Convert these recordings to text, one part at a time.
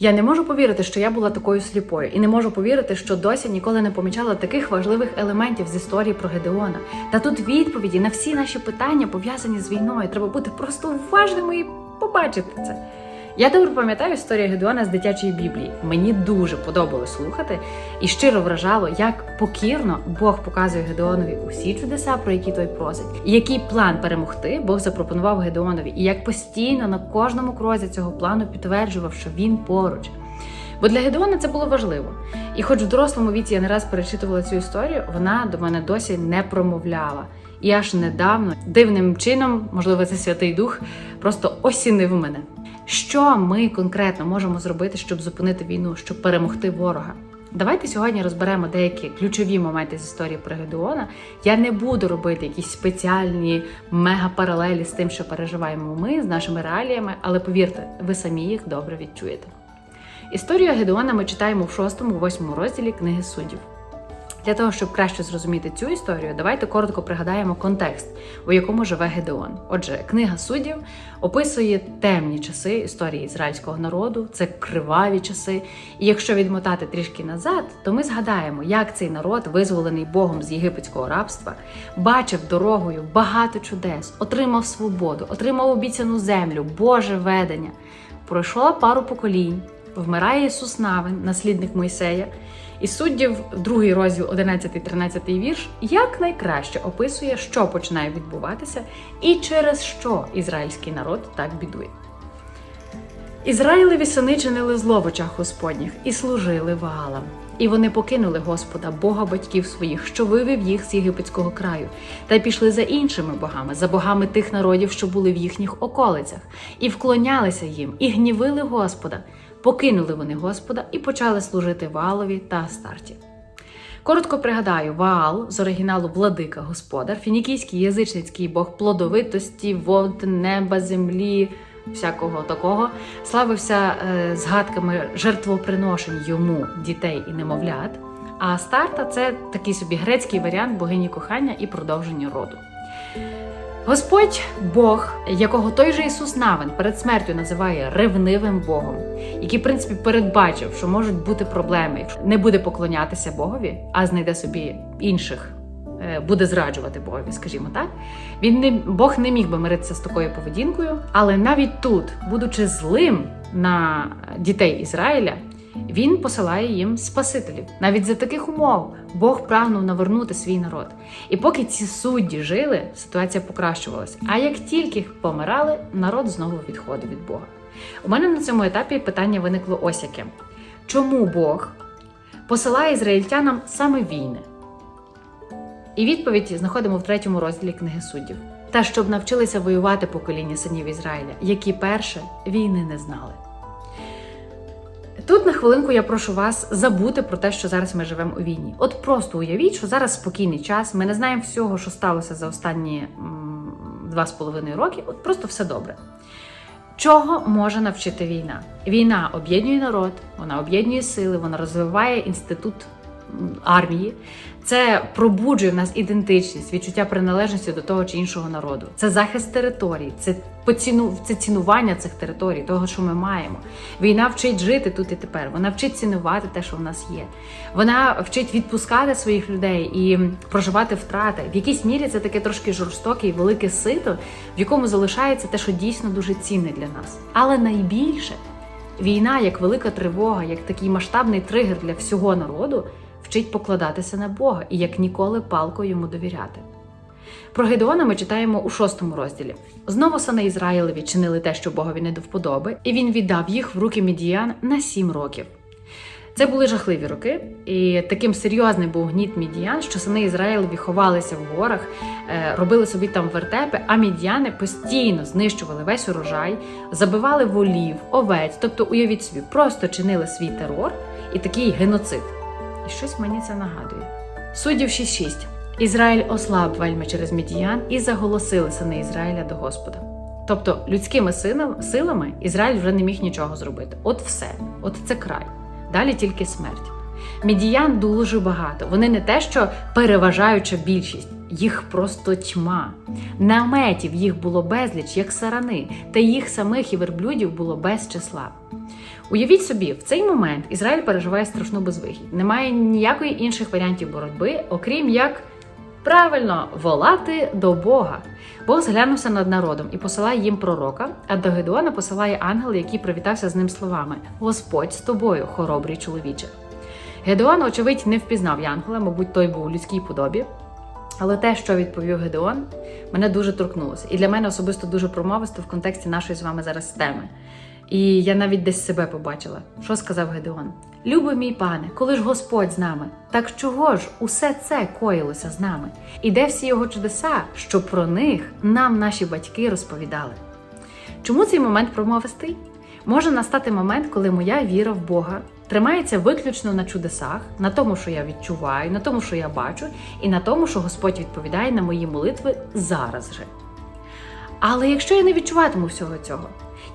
Я не можу повірити, що я була такою сліпою, і не можу повірити, що досі ніколи не помічала таких важливих елементів з історії про Гедеона. Та тут відповіді на всі наші питання пов'язані з війною. Треба бути просто уважними і побачити це. Я добре пам'ятаю історію Гедеона з дитячої біблії. Мені дуже подобалось слухати і щиро вражало, як покірно Бог показує Гедеонові усі чудеса, про які той просить, і який план перемогти Бог запропонував Гедеонові, і як постійно на кожному крозі цього плану підтверджував, що він поруч. Бо для Гедеона це було важливо. І хоч в дорослому віці я не раз перечитувала цю історію, вона до мене досі не промовляла. І аж недавно дивним чином, можливо, це Святий Дух, просто осінив мене. Що ми конкретно можемо зробити, щоб зупинити війну, щоб перемогти ворога? Давайте сьогодні розберемо деякі ключові моменти з історії про Гедеона. Я не буду робити якісь спеціальні мега-паралелі з тим, що переживаємо ми з нашими реаліями, але повірте, ви самі їх добре відчуєте. Історію Гедеона ми читаємо в 6-8 розділі книги суддів. Для того, щоб краще зрозуміти цю історію, давайте коротко пригадаємо контекст, у якому живе Гедеон. Отже, книга суддів описує темні часи історії ізраїльського народу, це криваві часи. І якщо відмотати трішки назад, то ми згадаємо, як цей народ, визволений Богом з єгипетського рабства, бачив дорогою багато чудес, отримав свободу, отримав обіцяну землю, Боже ведення. Пройшло пару поколінь, вмирає Ісус Навин, наслідник Мойсея. І суддів, другий розділ, 11-13 вірш, як найкраще описує, що починає відбуватися і через що ізраїльський народ так бідує. Ізраїлеві сини чинили зло в очах Господніх і служили Ваалам. І вони покинули Господа, Бога батьків своїх, що вивів їх з єгипетського краю, та пішли за іншими богами, за богами тих народів, що були в їхніх околицях, і вклонялися їм, і гнівили Господа. Покинули вони Господа і почали служити Ваалові та Астарті. Коротко пригадаю, Ваал з оригіналу владика господар, фінікійський язичницький бог плодовитості, вод, неба, землі, всякого такого, славився е, згадками жертвоприношень йому дітей і немовлят. А Астарта це такий собі грецький варіант богині кохання і продовження роду. Господь Бог, якого той же Ісус Навин перед смертю називає ревнивим Богом, який, в принципі, передбачив, що можуть бути проблеми, якщо не буде поклонятися Богові, а знайде собі інших, е, буде зраджувати Богові, скажімо так. Він не Бог не міг би миритися з такою поведінкою, але навіть тут, будучи злим на дітей Ізраїля, він посилає їм спасителів. Навіть за таких умов Бог прагнув навернути свій народ. І поки ці судді жили, ситуація покращувалася. А як тільки помирали, народ знову відходив від Бога. У мене на цьому етапі питання виникло ось яке: чому Бог посилає ізраїльтянам саме війни? І відповідь знаходимо в третьому розділі книги суддів. Та щоб навчилися воювати покоління синів Ізраїля, які перше війни не знали. Тут на хвилинку я прошу вас забути про те, що зараз ми живемо у війні. От просто уявіть, що зараз спокійний час. Ми не знаємо всього, що сталося за останні два з половиною роки. От просто все добре. Чого може навчити війна? Війна об'єднує народ, вона об'єднує сили, вона розвиває інститут армії. Це пробуджує в нас ідентичність, відчуття приналежності до того чи іншого народу. Це захист територій, це поціну, це цінування цих територій, того, що ми маємо. Війна вчить жити тут і тепер. Вона вчить цінувати те, що в нас є. Вона вчить відпускати своїх людей і проживати втрати. В якійсь мірі це таке трошки жорстоке і велике сито, в якому залишається те, що дійсно дуже цінне для нас. Але найбільше війна, як велика тривога, як такий масштабний тригер для всього народу, вчить покладатися на Бога і як ніколи палко йому довіряти. Про Гедеона ми читаємо у шостому розділі. Знову сини Ізраїлеві чинили те, що Богові не до вподоби, і він віддав їх в руки Мідіян на сім років. Це були жахливі роки, і таким серйозним був гніт Мідіян, що сини Ізраїлеві ховалися в горах, е, робили собі там вертепи, а мідіяни постійно знищували весь урожай, забивали волів, овець. Тобто, уявіть собі, просто чинили свій терор і такий геноцид. І щось мені це нагадує. Суддів 6.6. Ізраїль ослаб вельми через Мідіян і заголосили сини Ізраїля до Господа. Тобто людськими силами, Ізраїль вже не міг нічого зробити. От все, от це край. Далі тільки смерть. Мідіян дуже багато. Вони не те, що переважаюча більшість. їх просто тьма. Наметів їх було безліч, як сарани, та їх самих і верблюдів було без числа. Уявіть собі, в цей момент Ізраїль переживає страшну безвихідь. Немає ніякої інших варіантів боротьби, окрім як правильно волати до Бога. Бог зглянувся над народом і посилає їм пророка, а до Гедеона посилає ангел, який привітався з ним словами: Господь з тобою, хоробрий чоловіче. Гедеон, очевидь, не впізнав Янгела, мабуть, той був у людській подобі. Але те, що відповів Гедеон, мене дуже торкнулося. І для мене особисто дуже промовисто в контексті нашої з вами зараз теми. І я навіть десь себе побачила. Що сказав Гедеон? Любий мій пане, коли ж Господь з нами, так чого ж усе це коїлося з нами? І де всі його чудеса, що про них нам наші батьки розповідали? Чому цей момент промовистий? Може настати момент, коли моя віра в Бога тримається виключно на чудесах, на тому, що я відчуваю, на тому, що я бачу, і на тому, що Господь відповідає на мої молитви зараз же. Але якщо я не відчуватиму всього цього,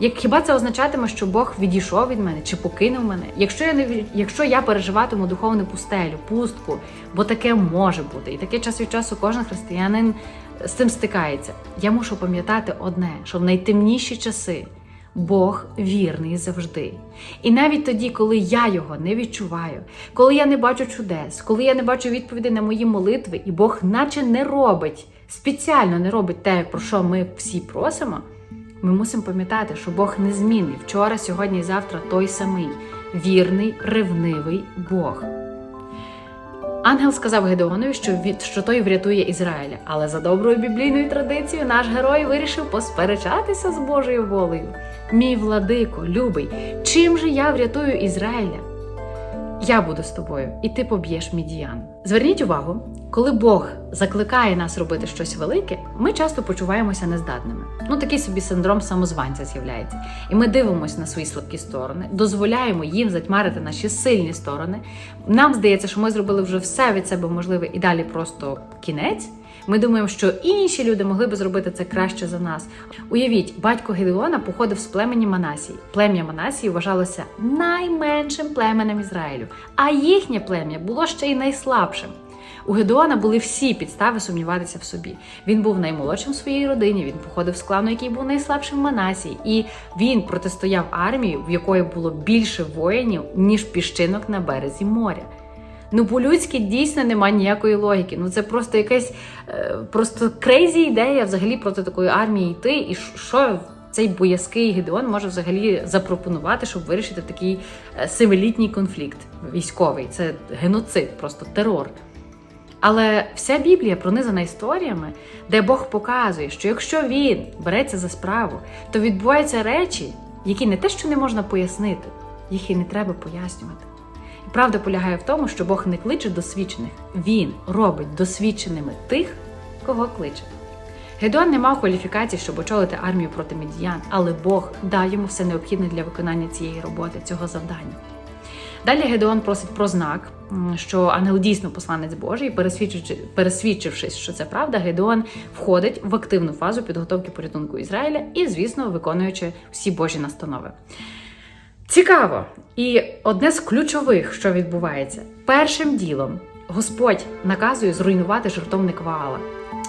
як хіба це означатиме, що Бог відійшов від мене чи покинув мене? Якщо я не якщо я переживатиму духовну пустелю, пустку, бо таке може бути, і таке час від часу кожен християнин з цим стикається. Я мушу пам'ятати одне, що в найтемніші часи Бог вірний завжди. І навіть тоді, коли я його не відчуваю, коли я не бачу чудес, коли я не бачу відповіді на мої молитви, і Бог наче не робить, спеціально не робить те, про що ми всі просимо. Ми мусимо пам'ятати, що Бог незмінний вчора, сьогодні і завтра той самий вірний, ревнивий Бог. Ангел сказав Гедеонові, що, від, що той врятує Ізраїля, але за доброю біблійною традицією наш герой вирішив посперечатися з Божою волею. Мій владико, любий, чим же я врятую Ізраїля? Я буду з тобою, і ти поб'єш мідіян. Зверніть увагу, коли Бог закликає нас робити щось велике, ми часто почуваємося нездатними. Ну такий собі синдром самозванця з'являється. І ми дивимося на свої слабкі сторони, дозволяємо їм затьмарити наші сильні сторони. Нам здається, що ми зробили вже все від себе можливе і далі просто кінець. Ми думаємо, що інші люди могли би зробити це краще за нас. Уявіть, батько Гедеона походив з племені Манасії. Плем'я Манасії вважалося найменшим племенем Ізраїлю, а їхнє плем'я було ще й найслабшим. У Гедеона були всі підстави сумніватися в собі. Він був наймолодшим в своїй родині, він походив з клану, який був найслабшим в Манасії, і він протистояв армії, в якої було більше воїнів, ніж піщинок на березі моря. Ну, по-людськи дійсно немає ніякої логіки. Ну це просто якась е, просто крейзі ідея взагалі проти такої армії йти. І що цей боязкий Гедеон може взагалі запропонувати, щоб вирішити такий е, семилітній конфлікт військовий. Це геноцид, просто терор. Але вся Біблія пронизана історіями, де Бог показує, що якщо він береться за справу, то відбуваються речі, які не те, що не можна пояснити, їх і не треба пояснювати. Правда полягає в тому, що Бог не кличе досвідчених, він робить досвідченими тих, кого кличе. Гедеон не мав кваліфікацій, щоб очолити армію проти медіян, але Бог дав йому все необхідне для виконання цієї роботи, цього завдання. Далі Гедеон просить про знак, що ангел дійсно посланець Божий, пересвідчившись, що це правда, Гедеон входить в активну фазу підготовки порятунку Ізраїля і, звісно, виконуючи всі Божі настанови. Цікаво! І одне з ключових, що відбувається, першим ділом Господь наказує зруйнувати жертовник Ваала.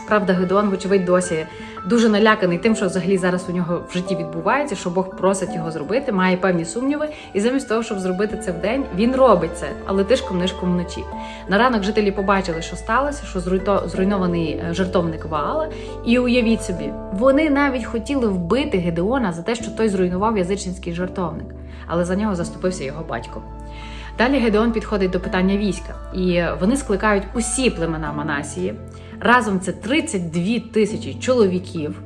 Правда, Гедеон, вочевидь, досі дуже наляканий тим, що взагалі зараз у нього в житті відбувається, що Бог просить його зробити, має певні сумніви, і замість того, щоб зробити це вдень, він робить це, але тишком нишком вночі. На ранок жителі побачили, що сталося, що зруйнований е, жертовник Ваала. І уявіть собі, вони навіть хотіли вбити Гедеона за те, що той зруйнував язичницький жертовник, але за нього заступився його батько. Далі Гедеон підходить до питання війська, і вони скликають усі племена Манасії. Разом це 32 тисячі чоловіків.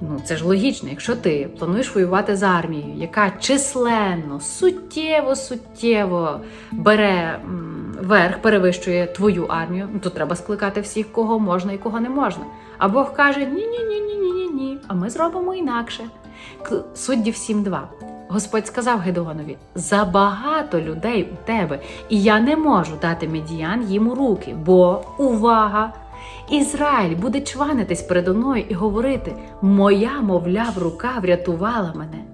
Ну, це ж логічно, якщо ти плануєш воювати з армією, яка численно, суттєво, суттєво бере верх, перевищує твою армію, ну то треба скликати всіх, кого можна і кого не можна. А Бог каже: ні, ні, ні, ні, ні, ні, ні. А ми зробимо інакше. Суддів 7.2. Господь сказав Гедеонові: забагато людей у тебе, і я не можу дати медіян їм у руки, бо увага! Ізраїль буде чванитись передо мною і говорити: Моя, мовляв, рука врятувала мене.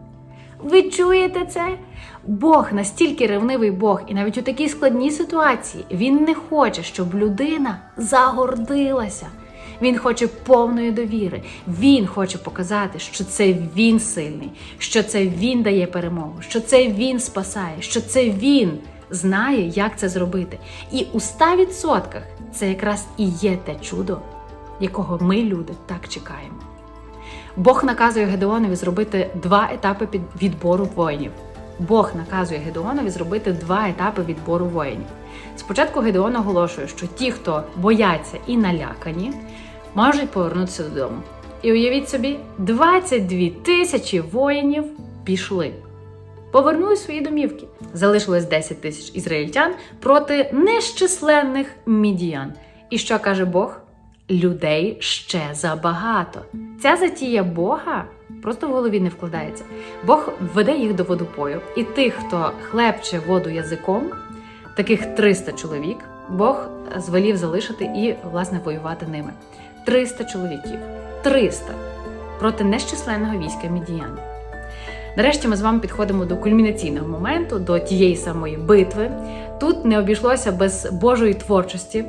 Ви чуєте це? Бог настільки ревнивий Бог, і навіть у такій складній ситуації він не хоче, щоб людина загордилася. Він хоче повної довіри. Він хоче показати, що це він сильний, що це він дає перемогу, що це він спасає, що це він знає, як це зробити. І у 100% це якраз і є те чудо, якого ми, люди, так чекаємо. Бог наказує Гедеонові зробити два етапи відбору воїнів. Бог наказує Гедеонові зробити два етапи відбору воїнів. Спочатку Гедеон оголошує, що ті, хто бояться і налякані, можуть повернутися додому. І уявіть собі, 22 тисячі воїнів пішли. Повернули свої домівки. Залишилось 10 тисяч ізраїльтян проти нещисленних мідіян. І що каже Бог? Людей ще забагато. Ця затія Бога просто в голові не вкладається. Бог веде їх до водопою, і тих, хто хлебче воду язиком, таких 300 чоловік, Бог звелів залишити і, власне, воювати ними. 300 чоловіків. 300 проти нещисленного війська мідіян. Нарешті ми з вами підходимо до кульмінаційного моменту, до тієї самої битви. Тут не обійшлося без Божої творчості.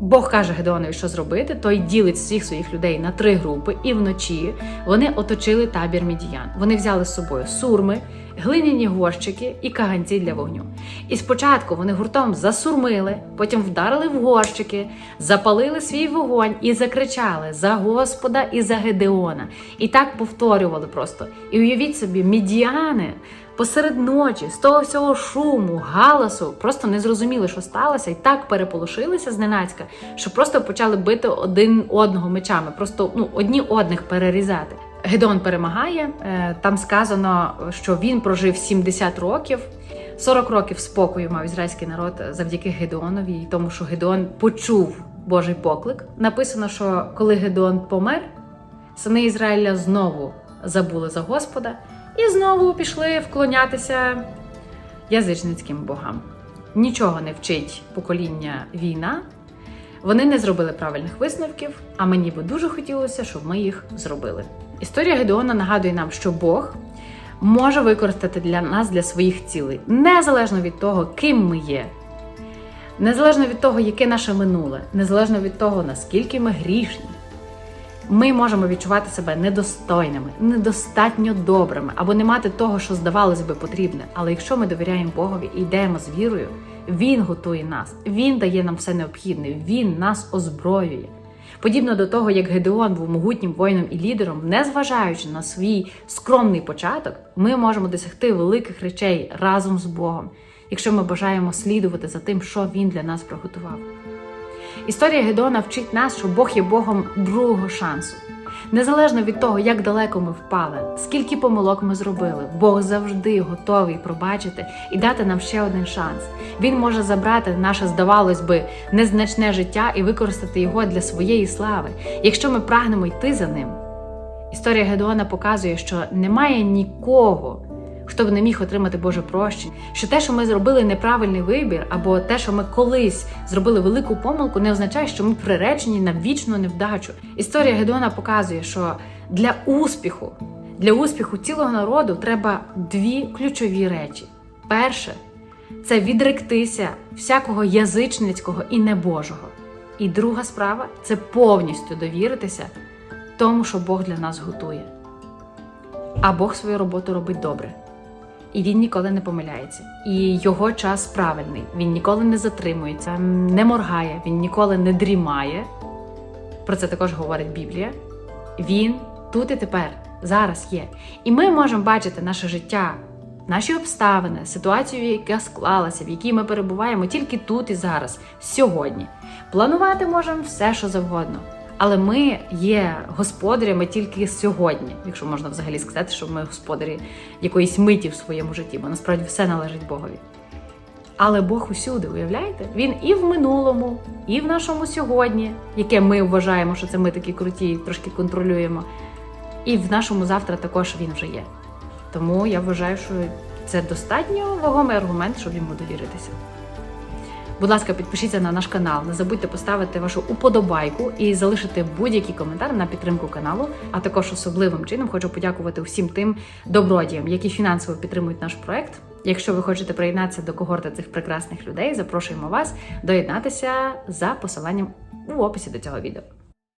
Бог каже Гедеонові, що зробити. Той ділить всіх своїх людей на три групи, і вночі вони оточили табір мідіян. Вони взяли з собою сурми, глиняні горщики і каганці для вогню. І спочатку вони гуртом засурмили, потім вдарили в горщики, запалили свій вогонь і закричали за Господа і за Гедеона. І так повторювали просто. І уявіть собі, мідіани посеред ночі, з того всього шуму, галасу, просто не зрозуміли, що сталося, і так переполошилися зненацька, що просто почали бити один одного мечами, просто ну одні одних перерізати. Гедеон перемагає. е, Там сказано, що він прожив 70 років. 40 років спокою мав ізраїльський народ завдяки Гедеонові, і тому що Гедеон почув Божий поклик. Написано, що коли Гедеон помер, сини Ізраїля знову забули за Господа і знову пішли вклонятися язичницьким богам. Нічого не вчить покоління війна. Вони не зробили правильних висновків, а мені би дуже хотілося, щоб ми їх зробили. Історія Гедеона нагадує нам, що Бог може використати для нас для своїх цілей, незалежно від того, ким ми є, незалежно від того, яке наше минуле, незалежно від того, наскільки ми грішні. Ми можемо відчувати себе недостойними, недостатньо добрими або не мати того, що здавалось би потрібне. Але якщо ми довіряємо Богові і йдемо з вірою, Він готує нас, Він дає нам все необхідне, Він нас озброює. Подібно до того, як Гедеон був могутнім воїном і лідером, незважаючи на свій скромний початок, ми можемо досягти великих речей разом з Богом, якщо ми бажаємо слідувати за тим, що він для нас приготував. Історія Гедеона вчить нас, що Бог є Богом другого шансу. Незалежно від того, як далеко ми впали, скільки помилок ми зробили, Бог завжди готовий пробачити і дати нам ще один шанс. Він може забрати наше, здавалось би, незначне життя і використати його для своєї слави, якщо ми прагнемо йти за ним. Історія Гедеона показує, що немає нікого, хто б не міг отримати Боже прощення, що те, що ми зробили неправильний вибір, або те, що ми колись зробили велику помилку, не означає, що ми приречені на вічну невдачу. Історія Гедеона показує, що для успіху, для успіху цілого народу треба дві ключові речі: перше це відректися всякого язичницького і небожого. І друга справа це повністю довіритися тому, що Бог для нас готує. А Бог свою роботу робить добре. І він ніколи не помиляється. І його час правильний. Він ніколи не затримується, не моргає, він ніколи не дрімає. Про це також говорить Біблія. Він тут і тепер, зараз є. І ми можемо бачити наше життя, наші обставини, ситуацію, яка склалася, в якій ми перебуваємо тільки тут і зараз, сьогодні. Планувати можемо все, що завгодно. Але ми є господарями тільки сьогодні, якщо можна взагалі сказати, що ми господарі якоїсь миті в своєму житті, бо насправді все належить Богові. Але Бог усюди, уявляєте? Він і в минулому, і в нашому сьогодні, яке ми вважаємо, що це ми такі круті, трошки контролюємо. І в нашому завтра також він вже є. Тому я вважаю, що це достатньо вагомий аргумент, щоб йому довіритися. Будь ласка, підпишіться на наш канал. Не забудьте поставити вашу уподобайку і залишити будь-який коментар на підтримку каналу. А також особливим чином хочу подякувати всім тим добродіям, які фінансово підтримують наш проект. Якщо ви хочете приєднатися до когорти цих прекрасних людей, запрошуємо вас доєднатися за посиланням у описі до цього відео.